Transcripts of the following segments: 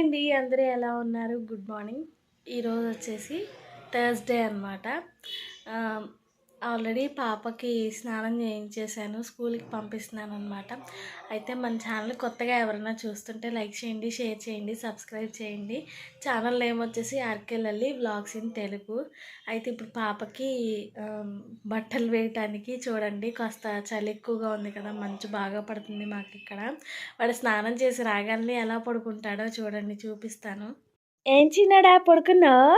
అండి అందరూ ఎలా ఉన్నారు? Good morning. ఈరోజు వచ్చేసి థర్స్డే అనమాట ఆల్రెడీ పాపకి స్నానం చేయించేసాను స్కూల్కి పంపిస్తున్నాను అనమాట అయితే మన ఛానల్ కొత్తగా ఎవరైనా చూస్తుంటే లైక్ చేయండి షేర్ చేయండి సబ్స్క్రైబ్ చేయండి. ఛానల్ నేమ్ వచ్చేసి ఆర్కెళ్ళి వ్లాగ్స్ ఇన్ తెలుగు. అయితే ఇప్పుడు పాపకి బట్టలు వేయటానికి చూడండి కాస్త చలి ఎక్కువగా ఉంది కదా మంచు బాగా పడుతుంది మాకు ఇక్కడ. వాడు స్నానం చేసి రాగానే ఎలా పడుకుంటాడో చూడండి చూపిస్తాను. ఏం చిన్నాడా పడుకున్నావు?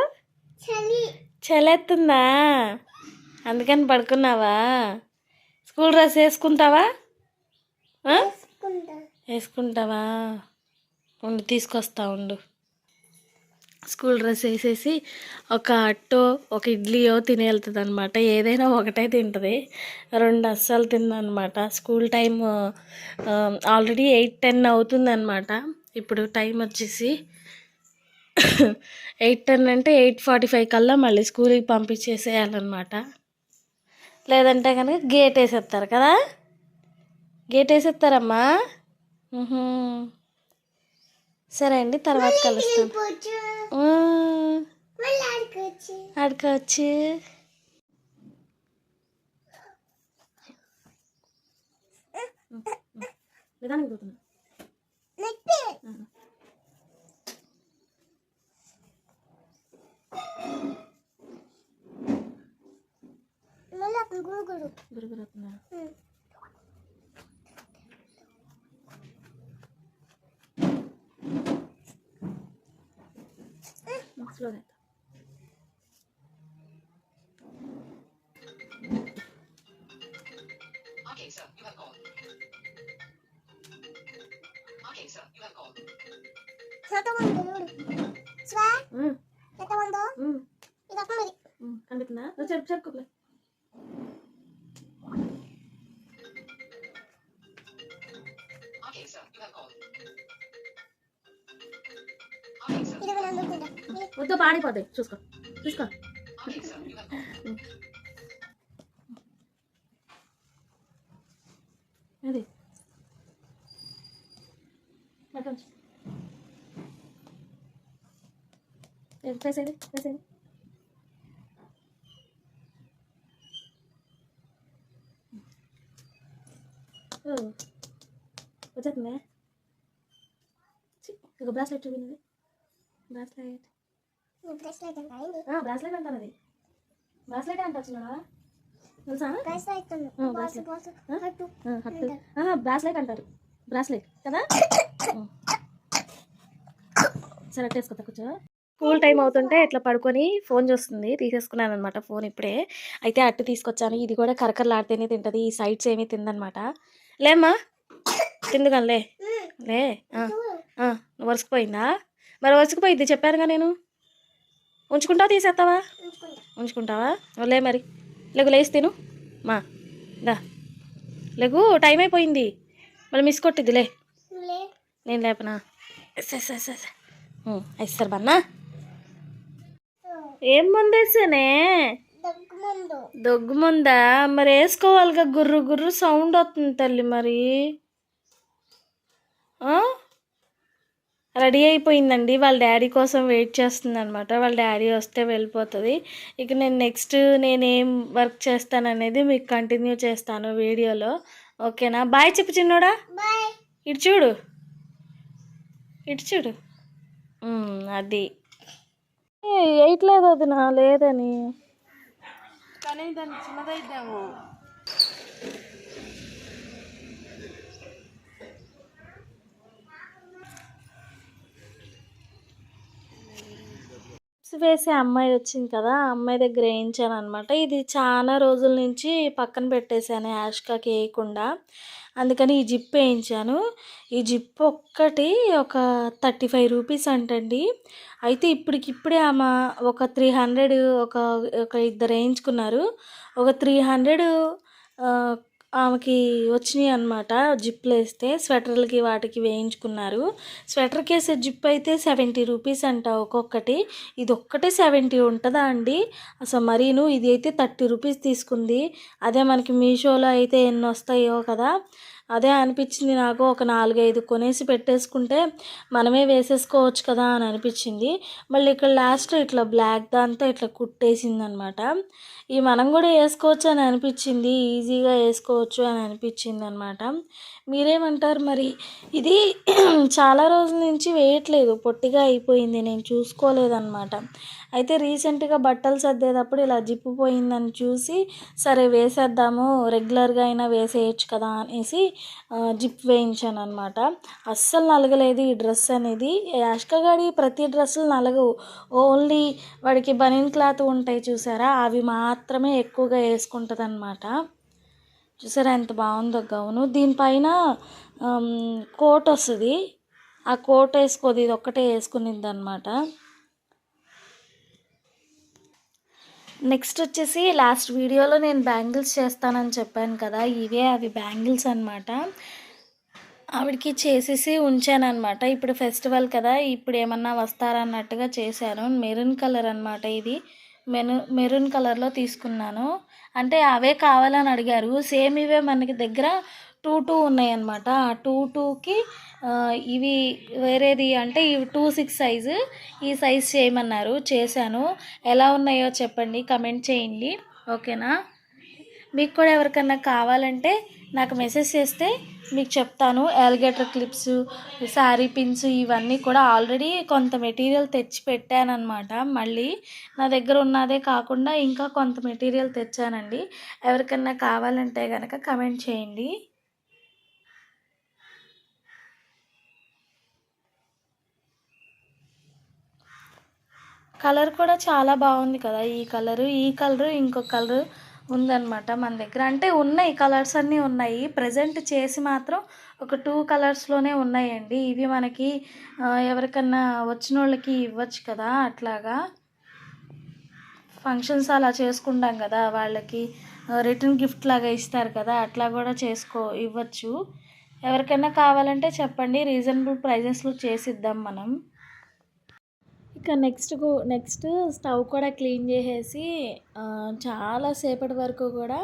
చలి. చలేస్తుందా అందుకని పడుకున్నావా? School dress వేసుకుంటావా? వేసుకుంటావా? ఉండు తీసుకొస్తా ఉండు. స్కూల్ డ్రెస్ వేసేసి ఒక అట్టో ఒక ఇడ్లీయో తిని వెళ్తుంది అనమాట ఏదైనా ఒకటే తింటుంది. రెండు అస్సలు తిందనమాట school time already eight ten అవుతుందన్నమాట. ఇప్పుడు టైం వచ్చేసి ఎయిట్ టెన్ అంటే ఎయిట్ ఫార్టీ ఫైవ్ కల్లా మళ్ళీ స్కూల్కి పంపించేసేయాలన్నమాట. లేదంటే కనుక గేట్ వేసేస్తారు కదా? గేట్ వేసేస్తారమ్మా. సరే అండి తర్వాత కలుస్తాం. పోచు ఆ, మళ్ళీ ఆడుకోవచ్చు ఆడుకోవచ్చు నిదానికి పోతున్నా నెక్స్ట్ మళ్ళీ అక్కడ గురుగురు గురుగురుతున్నా స్లోగా Okay, sir, you have called. Okay, sir, you have called. ఎంత మంది చూడు స్వా ఎంత మందో ఇది ఒక మరి కనిపిస్తుందా నువ్వు చెప్పు చెప్పుకోలే Okay, sir, you have called. Okay, sir. ఇది మనం అందుకుంటా వద్దు పాడిపోతాయి. చూసుకో. చూసుకో. అది. పట్టండి వేసేది వేసేది వచ్చేస్తుందే ఇక బ్రాస్లెట్ చూపింది బ్రాస్లెట్ బ్రెస్లెట్ అంట అయింది బ్రాస్లెట్ అంటారు అది బ్రాస్లెట్ అంటారు తెలుసా బ్రెస్లెట్ అంటారు బ్రాస్లెట్ కదా సరే వేసుకోతా కూర్చో స్కూల్ టైం అవుతుంటే ఇట్లా పడుకొని ఫోన్ చూస్తుంది తీసేసుకున్నాను అనమాట ఫోన్ ఇప్పుడే. అయితే అట్టు తీసుకొచ్చాను ఇది కూడా కరకరలాడితేనే తింటది ఈ సైడ్స్ ఏమీ తిందనమాట లేమ్మా. తిందుగాని లే. లే. వరుసకుపోయిందా? మరి వరుసకుపోయింది చెప్పానుగా నేను. ఉంచుకుంటావా తీసేస్తావా ఉంచుకుంటావా? లే మరి. లేకు లేచి తిను. మా. దా. లేకు టైం అయిపోయింది. మళ్ళీ మిస్ కొట్టిద్ది లే. నేను లేపనా? ఎస్ ఐసర్ బన్నా? ఏం ముందేసానే దగ్గు ముందు దొగ్గు ముందా మరి వేసుకోవాలిగా గుర్రు గుర్రు సౌండ్ వస్తుంది తల్లి మరి? రెడీ అయిపోయిందండి. వాళ్ళ డాడీ కోసం వెయిట్ చేస్తుంది అనమాట వాళ్ళ డాడీ వస్తే వెళ్ళిపోతుంది. ఇక నేను నెక్స్ట్ నేనేం వర్క్ చేస్తాననేది మీకు కంటిన్యూ చేస్తాను వీడియోలో. ఓకేనా? బాయ్ చెప్పు చిన్నోడా. ఇటు చూడు. ఇటు చూడు. అది. వేయట్లేదు అది నా లేదని. కానీ దాన్ని చిన్నదైద్దాము వేసే అమ్మాయి వచ్చింది కదా ఆ అమ్మాయి దగ్గర వేయించాను అనమాట ఇది చాలా రోజుల నుంచి పక్కన పెట్టేశాను యాష్కాకి వేయకుండా అందుకని ఈ జిప్ వేయించాను. ఈ జిప్ ఒక్కటి ఒక థర్టీ ఫైవ్ రూపీస్ అంటండి. అయితే ఇప్పటికిప్పుడే ఆమె ఒక త్రీ హండ్రెడ్ ఒక ఒక ఇద్దరు వేయించుకున్నారు. ఒక త్రీ హండ్రెడ్ ఆమెకి వచ్చినాయి అనమాట జిప్లు వేస్తే స్వెటర్లకి వాటికి వేయించుకున్నారు. స్వెటర్కి వేసే జిప్ అయితే సెవెంటీ రూపీస్ అంట ఒక్కొక్కటి. ఇది ఒక్కటే సెవెంటీ ఉంటుందా అండి? అసలు మరీను ఇది అయితే థర్టీ రూపీస్ తీసుకుంది. అదే మనకి మీషోలో అయితే ఎన్ని వస్తాయో కదా. అదే అనిపించింది నాకు. ఒక నాలుగైదు కొనేసి పెట్టేసుకుంటే మనమే వేసేసుకోవచ్చు కదా అని అనిపించింది. మళ్ళీ ఇక్కడ లాస్ట్ ఇట్లా బ్లాక్ దాంతో ఇట్లా కుట్టేసింది అనమాట ఈ మనం కూడా వేసుకోవచ్చు అని అనిపించింది. ఈజీగా వేసుకోవచ్చు అని అనిపించింది అనమాట మీరేమంటారు మరి? ఇది చాలా రోజుల నుంచి వేయట్లేదు. పొట్టిగా అయిపోయింది. నేను చూసుకోలేదన్నమాట అయితే రీసెంట్గా బట్టలు సర్దేటప్పుడు ఇలా జిప్పు పోయిందని చూసి సరే వేసేద్దాము రెగ్యులర్గా అయినా వేసేయచ్చు కదా అనేసి జిప్ వేయించాను అనమాట అస్సలు నలగలేదు ఈ డ్రెస్ అనేది. యాష్కగాడి ప్రతి డ్రెస్సులు నలగవు. ఓన్లీ వాడికి బనిన్ క్లాత్ ఉంటాయి చూసారా? అవి మాత్రమే ఎక్కువగా వేసుకుంటుంది అనమాట చూసారా ఎంత బాగుందో గౌను. దీనిపైన కోట్ వస్తుంది. ఆ కోట్ వేసుకోదు ఇది ఒక్కటే వేసుకునిందనమాట అనమాట నెక్స్ట్ వచ్చేసి లాస్ట్ వీడియోలో నేను బ్యాంగిల్స్ చేస్తానని చెప్పాను కదా ఇవే అవి బ్యాంగిల్స్ అనమాట ఆవిడకి చేసేసి ఉంచాను అనమాట ఇప్పుడు ఫెస్టివల్ కదా ఇప్పుడు ఏమన్నా వస్తారన్నట్టుగా చేశాను. మెరూన్ కలర్ అనమాట ఇది. మెను మెరూన్ కలర్లో తీసుకున్నాను. అంటే అవే కావాలని అడిగారు. సేమ్ ఇవే మనకి దగ్గర టూ టూ ఉన్నాయన్నమాట. ఆ టూ టూకి ఇవి వేరేది అంటే ఇవి టూ సిక్స్ సైజు. ఈ సైజ్ చేయమన్నారు. చేశాను. ఎలా ఉన్నాయో చెప్పండి. కమెంట్ చేయండి. ఓకేనా? మీకు కూడా ఎవరికన్నా కావాలంటే నాకు మెసేజ్ చేస్తే మీకు చెప్తాను. ఎలిగేటర్ క్లిప్స్ శారీ పిన్స్ ఇవన్నీ కూడా ఆల్రెడీ కొంత మెటీరియల్ తెచ్చి పెట్టానన్నమాట. మళ్ళీ నా దగ్గర ఉన్నదే కాకుండా ఇంకా కొంత మెటీరియల్ తెచ్చానండి. ఎవరికన్నా కావాలంటే కనుక కమెంట్ చేయండి. కలర్ కూడా చాలా బాగుంది కదా. ఈ కలరు ఈ కలరు ఇంకొక కలరు ఉందన్నమాట మన దగ్గర. అంటే ఉన్నాయి కలర్స్ అన్నీ ఉన్నాయి. ప్రజెంట్ చేసి మాత్రం ఒక టూ కలర్స్లోనే ఉన్నాయండి. ఇవి మనకి ఎవరికన్నా వచ్చిన వాళ్ళకి ఇవ్వచ్చు కదా అట్లాగా. ఫంక్షన్స్ అలా చేసుకుంటాం కదా వాళ్ళకి రిటర్న్ గిఫ్ట్ లాగా ఇస్తారు కదా అట్లా కూడా చేసుకో ఇవ్వచ్చు. ఎవరికైనా కావాలంటే చెప్పండి రీజనబుల్ ప్రైజెస్లో చేసిద్దాం మనం. ఇంకా నెక్స్ట్ నెక్స్ట్ స్టవ్ కూడా క్లీన్ చేసేసి చాలా సేపటి వరకు కూడా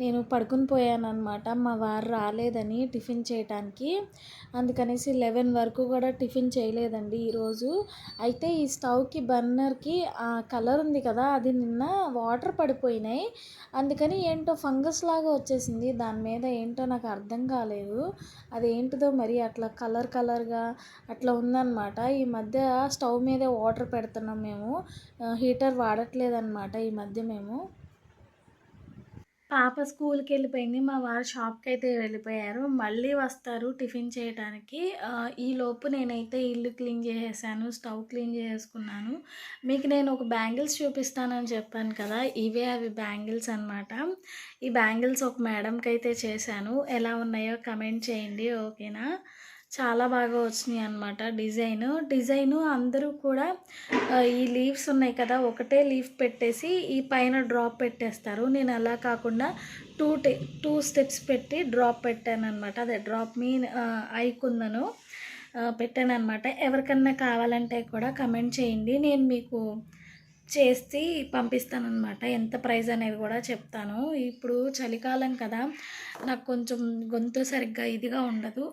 నేను పడుకుని పోయాను అనమాట మా వారు రాలేదని టిఫిన్ చేయటానికి. అందుకనేసి లెవెన్ వరకు కూడా టిఫిన్ చేయలేదండి ఈరోజు. అయితే ఈ స్టవ్కి బర్నర్కి ఆ కలర్ ఉంది కదా అది నిన్న వాటర్ పడిపోయినాయి. అందుకని ఏంటో ఫంగస్ లాగా వచ్చేసింది. దాని మీద ఏంటో నాకు అర్థం కాలేదు. అదేంటిదో మరి అట్లా కలర్ కలర్గా అట్లా ఉందన్నమాట. ఈ మధ్య స్టవ్ మీద వాటర్ పెడుతున్నాం మేము. హీటర్ వాడట్లేదన్నమాట ఈ మధ్య మేము. పాప స్కూల్కి వెళ్ళిపోయింది. మా వారు షాప్కి అయితే వెళ్ళిపోయారు. మళ్ళీ వస్తారు టిఫిన్ చేయడానికి ఈ లోపు నేనైతే ఇల్లు క్లీన్ చేసేసాను స్టవ్ క్లీన్ చేసుకున్నాను మీకు నేను ఒక బ్యాంగిల్స్ చూపిస్తానని చెప్పాను కదా ఇవే అవి బ్యాంగిల్స్ అనమాట ఈ బ్యాంగిల్స్ ఒక మేడంకి అయితే చేశాను. ఎలా ఉన్నాయో కమెంట్ చేయండి ఓకేనా? చాలా బాగా వచ్చినాయి అనమాట డిజైన్. డిజైను అందరూ కూడా ఈ లీవ్స్ ఉన్నాయి కదా ఒకటే లీఫ్ పెట్టేసి ఈ పైన డ్రాప్ పెట్టేస్తారు. నేను అలా కాకుండా టూ టే టూ స్టెప్స్ పెట్టి డ్రాప్ పెట్టాను అనమాట అదే డ్రాప్ మీన్ ఐకుందను పెట్టాను అనమాట ఎవరికన్నా కావాలంటే కూడా కమెంట్ చేయండి. నేను మీకు చేసి పంపిస్తానమాట ఎంత ప్రైస్ అనేది కూడా చెప్తాను. ఇప్పుడు చలికాలం కదా నాకు కొంచెం గొంతు సరిగ్గా ఇదిగా ఉండదు.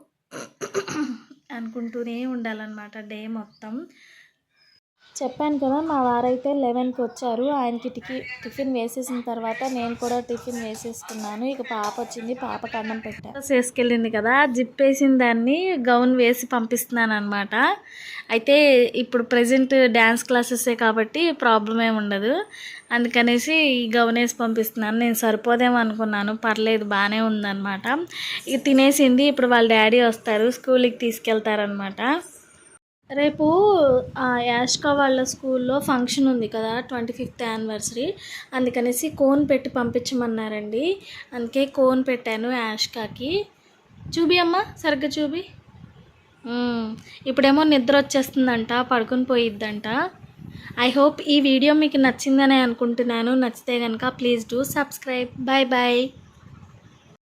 అనుకుంటూనే ఉండాలన్నమాట డే మొత్తం. చెప్పాను కదా మా వారైతే లెవెన్కి వచ్చారు ఆయనకి టికి టిఫిన్ వేసేసిన తర్వాత నేను కూడా టిఫిన్ వేసేసుకున్నాను. ఇక పాప వచ్చింది పాప అన్నం పెట్టాను వేసుకెళ్ళింది కదా జిప్ వేసిన దాన్ని గౌన్ వేసి పంపిస్తున్నాను అనమాట అయితే ఇప్పుడు ప్రజెంట్ డ్యాన్స్ క్లాసెసే కాబట్టి ప్రాబ్లం ఏమి ఉండదు. అందుకనేసి ఈ గౌన్ వేసి పంపిస్తున్నాను. నేను సరిపోదేమో అనుకున్నాను. పర్లేదు బాగానే ఉందన్నమాట. ఇక తినేసింది. ఇప్పుడు వాళ్ళ డాడీ వస్తారు స్కూల్కి తీసుకెళ్తారనమాట రేపు యాష్కా వాళ్ళ స్కూల్లో ఫంక్షన్ ఉంది కదా ట్వంటీ ఫిఫ్త్ యానివర్సరీ. అందుకనేసి కోన్ పెట్టి పంపించమన్నారండి. అందుకే కోన్ పెట్టాను యాష్కాకి. చూబి అమ్మ సరిగ్గా చూబి. ఇప్పుడేమో నిద్ర వచ్చేస్తుందంట పడుకుని పోయిద్దంట. ఐ హోప్ ఈ వీడియో మీకు నచ్చిందని అనుకుంటున్నాను. నచ్చితే కనుక please do subscribe. Bye bye